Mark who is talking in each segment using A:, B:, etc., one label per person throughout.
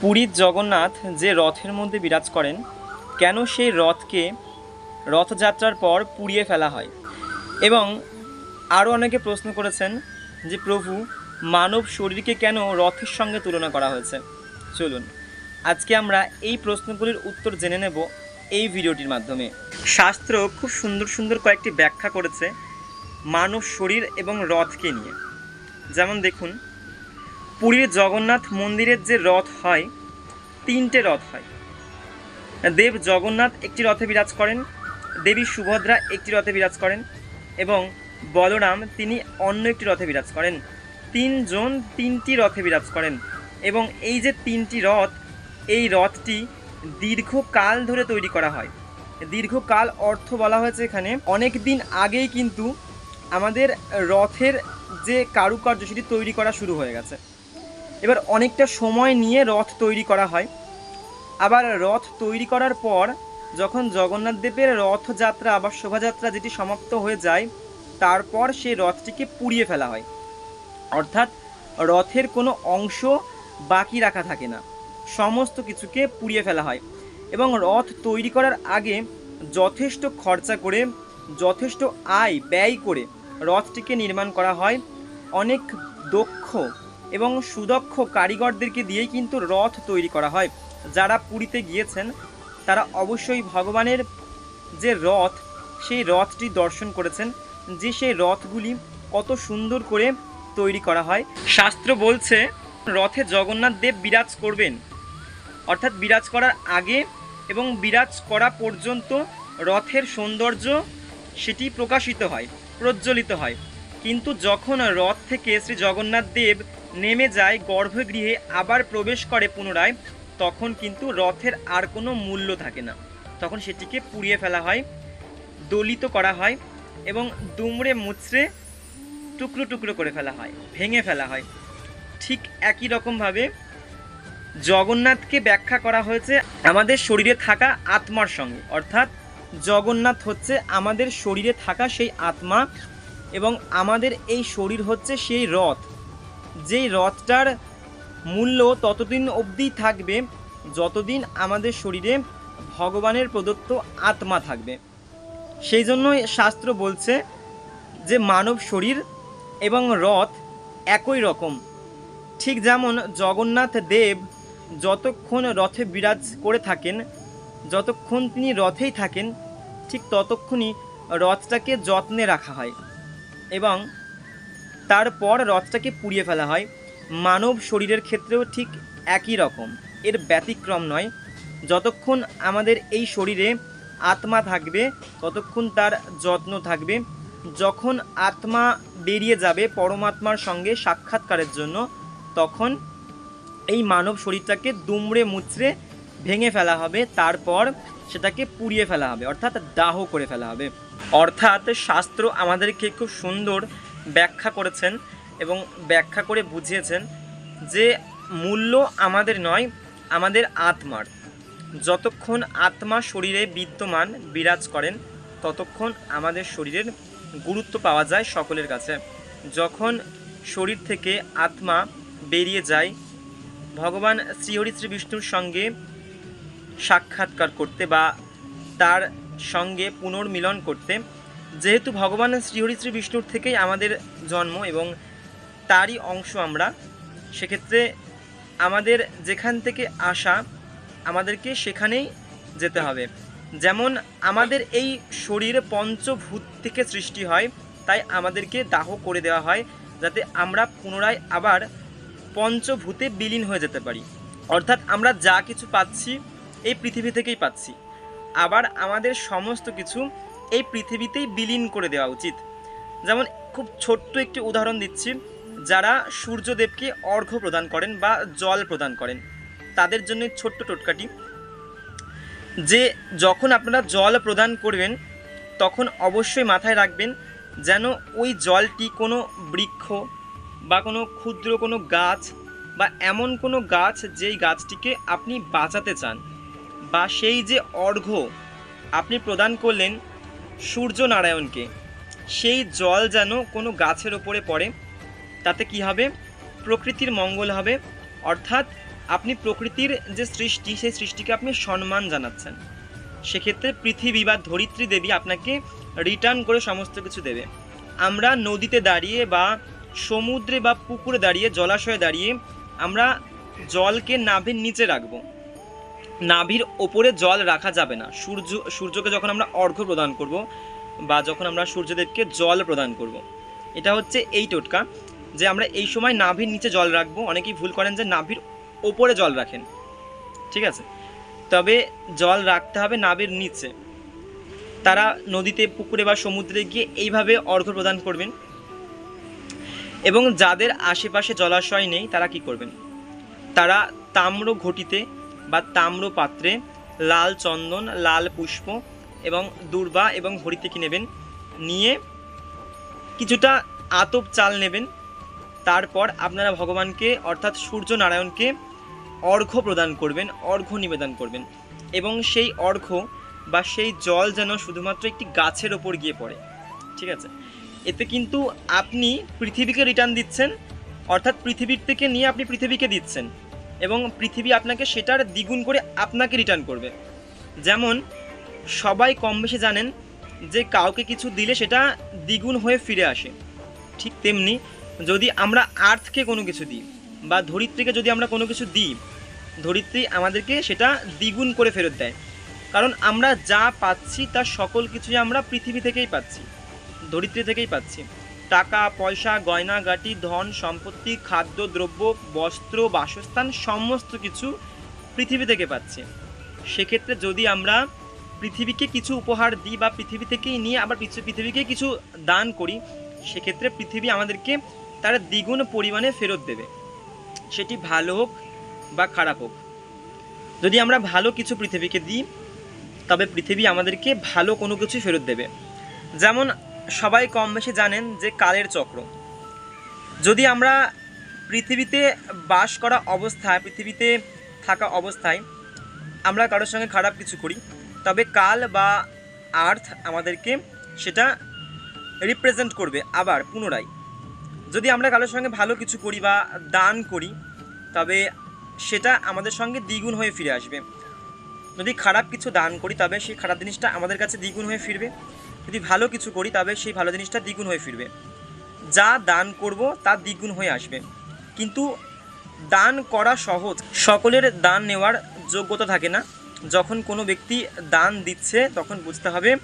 A: পুরীর জগন্নাথ যে রথের মধ্যে বিরাজ করেন, কেন সেই রথকে রথযাত্রার পর পুড়িয়ে ফেলা হয়? এবং আরও অনেকে প্রশ্ন করেছেন যে, প্রভু, মানব শরীরকে কেন রথের সঙ্গে তুলনা করা হয়েছে? চলুন, আজকে আমরা এই প্রশ্নগুলির উত্তর জেনে নেব এই ভিডিওটির মাধ্যমে। শাস্ত্র খুব সুন্দর সুন্দর কয়েকটি ব্যাখ্যা করেছে মানব শরীর এবং রথকে নিয়ে। যেমন দেখুন পুরীর জগন্নাথ মন্দিরের যে রথ হয়, তিনটে রথ হয়। দেব জগন্নাথ একটি রথে বিরাজ করেন, দেবী সুভদ্রা একটি রথে বিরাজ করেন এবং বলরাম তিনি অন্য একটি রথে বিরাজ করেন। তিনজন তিনটি রথে বিরাজ করেন এবং এই যে তিনটি রথ, এই রথটি দীর্ঘকাল ধরে তৈরি করা হয়। দীর্ঘকাল অর্থ বলা হয়েছে এখানে। অনেক দিন আগেই কিন্তু আমাদের রথের যে কারুকার্য সেটি তৈরি করা শুরু হয়ে গেছে। এবার অনেকটা সময় নিয়ে রথ তৈরি করা হয়। আবার রথ তৈরি করার পর যখন জগন্নাথ দেবের রথযাত্রা বা শোভাযাত্রা যেটি সমাপ্ত হয়ে যায়, তারপর সেই রথটিকে পুড়িয়ে ফেলা হয়। অর্থাৎ রথের কোনো অংশ বাকি রাখা থাকে না। সমস্ত কিছুকে পুড়িয়ে ফেলা হয় এবং রথ তৈরি করার আগে যথেষ্ট খরচা করে, যথেষ্ট আয় ব্যয় করে রথটিকে নির্মাণ করা হয়। অনেক দক্ষ এবং সুদক্ষ কারিগরদেরকে দিয়েই কিন্তু রথ তৈরি করা হয়। যারা পুরীতে গিয়েছেন, তারা অবশ্যই ভগবানের যে রথ, সেই রথটি দর্শন করেছেন, যে সেই রথগুলি কত সুন্দর করে তৈরি করা হয়। শাস্ত্র বলছে, রথে জগন্নাথ দেব বিরাজ করবেন। অর্থাৎ বিরাজ করার আগে এবং বিরাজ করা পর্যন্ত রথের সৌন্দর্য সেটি প্রকাশিত হয়, প্রজ্বলিত হয়। কিন্তু যখন রথ থেকে শ্রী জগন্নাথ দেব নেমে যায় গর্ভগৃহে, আবার প্রবেশ করে পুনরায়, তখন কিন্তু রথের আর কোনো মূল্য থাকে না। তখন সেটিকে পুড়িয়ে ফেলা হয়, দলিত করা হয় এবং দুমড়ে মুচড়ে টুকরো টুকরো করে ফেলা হয়, ভেঙে ফেলা হয়। ঠিক একই রকমভাবে জগন্নাথকে ব্যাখ্যা করা হয়েছে আমাদের শরীরে থাকা আত্মার সঙ্গে। অর্থাৎ জগন্নাথ হচ্ছে আমাদের শরীরে থাকা সেই আত্মা এবং আমাদের এই শরীর হচ্ছে সেই রথ। যেই রথটার মূল্য ততদিন অবধি থাকবে, যতদিন আমাদের শরীরে ভগবানের প্রদত্ত আত্মা থাকবে। সেই জন্যই শাস্ত্র বলছে যে মানব শরীর এবং রথ একই রকম। ঠিক যেমন জগন্নাথ দেব যতক্ষণ রথে বিরাজ করে থাকেন, যতক্ষণ তিনি রথেই থাকেন, ঠিক ততক্ষণই রথটাকে যত্নে রাখা হয় এবং তারপর রথটাকে পুড়িয়ে ফেলা হয়। মানব শরীরের ক্ষেত্রেও ঠিক একই রকম। এর ব্যতিক্রম নয়। যতক্ষণ আমাদের এই শরীরে আত্মা থাকবে, ততক্ষণ তার যত্ন থাকবে। যখন আত্মা বেরিয়ে যাবে পরমাত্মার সঙ্গে সাক্ষাৎকারের জন্য, তখন এই মানব শরীরটাকে দুমড়ে মুচড়ে ভেঙে ফেলা হবে। তারপর সেটাকে পুড়িয়ে ফেলা হবে। অর্থাৎ দাহ করে ফেলা হবে। অর্থাৎ শাস্ত্র আমাদেরকে খুব সুন্দর ব্যাখ্যা করেছেন এবং ব্যাখ্যা করে বুঝিয়েছেন যে মূল্য আমাদের নয়, আমাদের আত্মার। যতক্ষণ আত্মা শরীরে বিদ্যমান বিরাজ করেন, ততক্ষণ আমাদের শরীরের গুরুত্ব পাওয়া যায় সকলের কাছে। যখন শরীর থেকে আত্মা বেরিয়ে যায়, ভগবান শ্রীহরি শ্রী বিষ্ণুর সঙ্গে সাক্ষাৎকার করতে বা তার সঙ্গে পুনর্মিলন করতে যেহেতু ভগবান শ্রীহরি শ্রী বিষ্ণুর থেকেই আমাদের জন্ম এবং তারই অংশ আমরা, সেক্ষেত্রে আমাদের যেখান থেকে আসা, আমাদেরকে সেখানেই যেতে হবে। যেমন আমাদের এই শরীর পঞ্চভূত থেকে সৃষ্টি হয়, তাই আমাদেরকে দাহ করে দেওয়া হয়, যাতে আমরা পুনরায় আবার পঞ্চভূতে বিলীন হয়ে যেতে পারি। অর্থাৎ আমরা যা কিছু পাচ্ছি, এই পৃথিবী থেকেই পাচ্ছি। আবার আমাদের সমস্ত কিছু এই পৃথিবীতেই বিলীন করে দেওয়া উচিত। যেমন খুব ছোট্ট একটি উদাহরণ দিচ্ছি, যারা সূর্যদেবকে অর্ঘ্য প্রদান করেন বা জল প্রদান করেন, তাদের জন্য ছোট্ট টোটকাটি। যে যখন আপনারা জল প্রদান করবেন, তখন অবশ্যই মাথায় রাখবেন যেন ওই জলটি কোনো বৃক্ষ বা কোনো ক্ষুদ্র কোনো গাছ বা এমন কোনো গাছ যেই গাছটিকে আপনি বাঁচাতে চান বা সেই যে অর্ঘ্য আপনি প্রদান করলেন সূর্য নারায়ণকে সেই জল যেন কোনো গাছের ওপরে পড়ে, তাতে কি হবে? প্রকৃতির মঙ্গল হবে। অর্থাৎ আপনি প্রকৃতির যে সৃষ্টি, সেই সৃষ্টিকে আপনি সম্মান জানাচ্ছেন। সেক্ষেত্রে পৃথিবী বা ধরিত্রী দেবী আপনাকে রিটার্ন করে সমস্ত কিছু দেবে। আমরা নদীতে দাঁড়িয়ে বা সমুদ্রে বা পুকুরে দাঁড়িয়ে, জলাশয়ে দাঁড়িয়ে আমরা জলকে নাভির নিচে রাখব। নাভির ওপরে জল রাখা যাবে না। সূর্য, সূর্যকে যখন আমরা অর্ঘ্য প্রদান করব বা যখন আমরা সূর্যদেবকে জল প্রদান করব, এটা হচ্ছে এই টোটকা যে আমরা এই সময় নাভির নিচে জল রাখব। অনেকেই ভুল করেন যে নাভির ওপরে জল রাখেন। ঠিক আছে? তবে জল রাখতে হবে নাভির নিচে। তারা নদীতে, পুকুরে বা সমুদ্রে গিয়ে এইভাবে অর্ঘ্য প্রদান করবেন। এবং যাদের আশেপাশে জলাশয় নেই, তারা কি করবেন? তারা তাম্র ঘটিতে বা তাম্র পাত্রে লাল চন্দন, লাল পুষ্প এবং দুর্বা এবং হরিতেকি নেবেন। নিয়ে কিছুটা আতপ চাল নেবেন। তারপর আপনারা ভগবানকে, অর্থাৎ সূর্য নারায়ণকে অর্ঘ্য প্রদান করবেন, অর্ঘ্য নিবেদন করবেন। এবং সেই অর্ঘ্য বা সেই জল যেন শুধুমাত্র একটি গাছের ওপর গিয়ে পড়ে। ঠিক আছে? এতে কিন্তু আপনি পৃথিবীকে রিটার্ন দিচ্ছেন, অর্থাৎ পৃথিবীর থেকে নিয়ে আপনি পৃথিবীকে দিচ্ছেন। এবং পৃথিবী আপনাকে সেটার দ্বিগুণ করে আপনাকে রিটার্ন করবে। যেমন, সবাই কম বেশি জানেন যে কাউকে কিছু দিলে সেটা দ্বিগুণ হয়ে ফিরে আসে। ঠিক তেমনি যদি আমরা আর্থকে কোনো কিছু দিই বা ধরিত্রীকে যদি আমরা কোনো কিছু দিই, ধরিত্রী আমাদেরকে সেটা দ্বিগুণ করে ফেরত দেয়। কারণ আমরা যা পাচ্ছি তার সকল কিছুই আমরা পৃথিবী থেকেই পাচ্ছি, ধরিত্রী থেকেই পাচ্ছি। টাকা, পয়সা গয়না গাটি ধন, সম্পত্তি, খাদ্য, দ্রব্য, বস্ত্র, বাসস্থান, সমস্ত কিছু পৃথিবী থেকে পাচ্ছে। সেক্ষেত্রে যদি আমরা পৃথিবীকে কিছু উপহার দিই বা পৃথিবী থেকেই নিয়ে আবার পৃথি- পৃথিবীকে কিছু দান করি, সেক্ষেত্রে পৃথিবী আমাদেরকে তার দ্বিগুণ পরিমাণে ফেরত দেবে। সেটি ভালো হোক বা খারাপ হোক। যদি আমরা ভালো কিছু পৃথিবীকে দিই, তবে পৃথিবী আমাদেরকে ভালো কোনো কিছু ফেরত দেবে। যেমন সবাই কম বেশি জানেন যে কালের চক্র। যদি আমরা পৃথিবীতে বাস করা অবস্থায়, পৃথিবীতে থাকা অবস্থায় আমরা কারোর সঙ্গে খারাপ কিছু করি, তবে কাল বা আর্থ আমাদেরকে সেটা রিপ্রেজেন্ট করবে আবার পুনরায়। যদি আমরা কারোর সঙ্গে ভালো কিছু করি বা দান করি, তবে সেটা আমাদের সঙ্গে দ্বিগুণ হয়ে ফিরে আসবে। যদি খারাপ কিছু দান করি, তবে সেই খারাপ জিনিসটা আমাদের কাছে দ্বিগুণ হয়ে ফিরবে। যদি ভালো কিছু করি, তবে সেই ভালো জিনিসটা দ্বিগুণ হয়ে ফিরবে। যা দান করব, তা দ্বিগুণ হয়ে আসবে। কিন্তু দান করা সহজ। সকলের দান নেওয়ার যোগ্যতা থাকে না। যখন কোনো ব্যক্তি দান দিচ্ছে, তখন বুঝতে হবে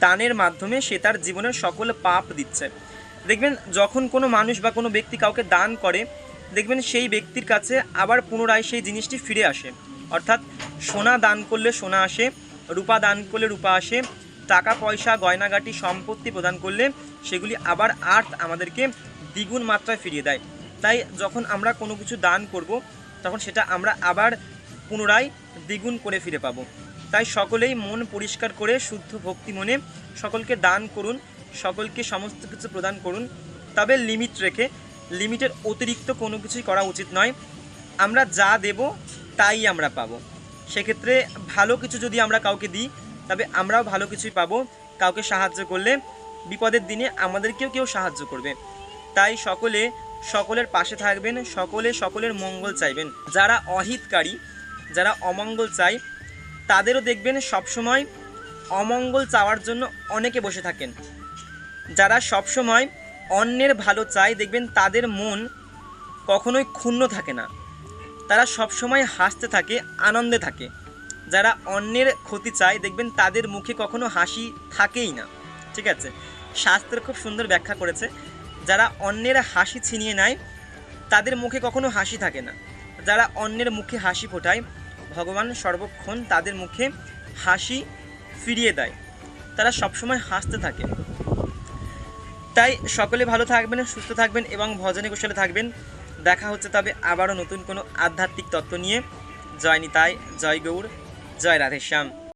A: দানের মাধ্যমে সে তার জীবনের সকল পাপ দিচ্ছে। দেখবেন, যখন কোনো মানুষ বা কোনো ব্যক্তি কাউকে দান করে, দেখবেন সেই ব্যক্তির কাছে আবার পুনরায় সেই জিনিসটি ফিরে আসে। অর্থাৎ সোনা দান করলে সোনা আসে, রূপা দান করলে রূপা আসে টাকা পয়সা গয়নাগাটি, সম্পত্তি প্রদান করলে সেগুলি আবার আর্থ আমাদেরকে দ্বিগুণ মাত্রায় ফিরিয়ে দেয়। তাই যখন আমরা কোনো কিছু দান করব, তখন সেটা আমরা আবার পুনরায় দ্বিগুণ করে ফিরে পাবো। তাই সকলেই মন পরিষ্কার করে, শুদ্ধ ভক্তি মনে সকলকে দান করুন, সকলকে সমস্ত কিছু প্রদান করুন। তবে লিমিট রেখে, লিমিটের অতিরিক্ত কোনো কিছুই করা উচিত নয়। আমরা যা দেব, তাই আমরা পাবো। সেক্ষেত্রে ভালো কিছু যদি আমরা কাউকে দিই তবে আমরাও ভালো কিছুই পাবো। কাউকে সাহায্য করলে বিপদের দিনে আমাদেরকেও কেউ সাহায্য করবে। তাই সকলে সকলের পাশে থাকবেন, সকলে সকলের মঙ্গল চাইবেন। যারা অহিতকারী, যারা অমঙ্গল চায়, তাদেরও দেখবেন সবসময় অমঙ্গল চাওয়ার জন্য অনেকে বসে থাকেন। যারা সবসময় অন্যের ভালো চায়, দেখবেন তাদের মন কখনোই ক্ষুণ্ণ থাকে না। তারা সবসময় হাসতে থাকে, আনন্দে থাকে। যারা অন্যের ক্ষতি চায়, দেখবেন তাদের মুখে কখনো হাসি থাকেই না। ঠিক আছে? শাস্ত্র খুব সুন্দর ব্যাখ্যা করেছে। যারা অন্যের হাসি ছিনিয়ে নেয়, তাদের মুখে কখনো হাসি থাকে না। যারা অন্যের মুখে হাসি ফোটায়, ভগবান সর্বক্ষণ তাদের মুখে হাসি ফিরিয়ে দেয়। তারা সবসময় হাসতে থাকে। তাই সকলে ভালো থাকবেন, সুস্থ থাকবেন এবং ভজনে কুশলে থাকবেন। দেখা হচ্ছে তবে আবারও নতুন কোনো আধ্যাত্মিক তত্ত্ব নিয়ে। জয় নিতাই, জয় গৌর। জয় রাধেশ্যাম।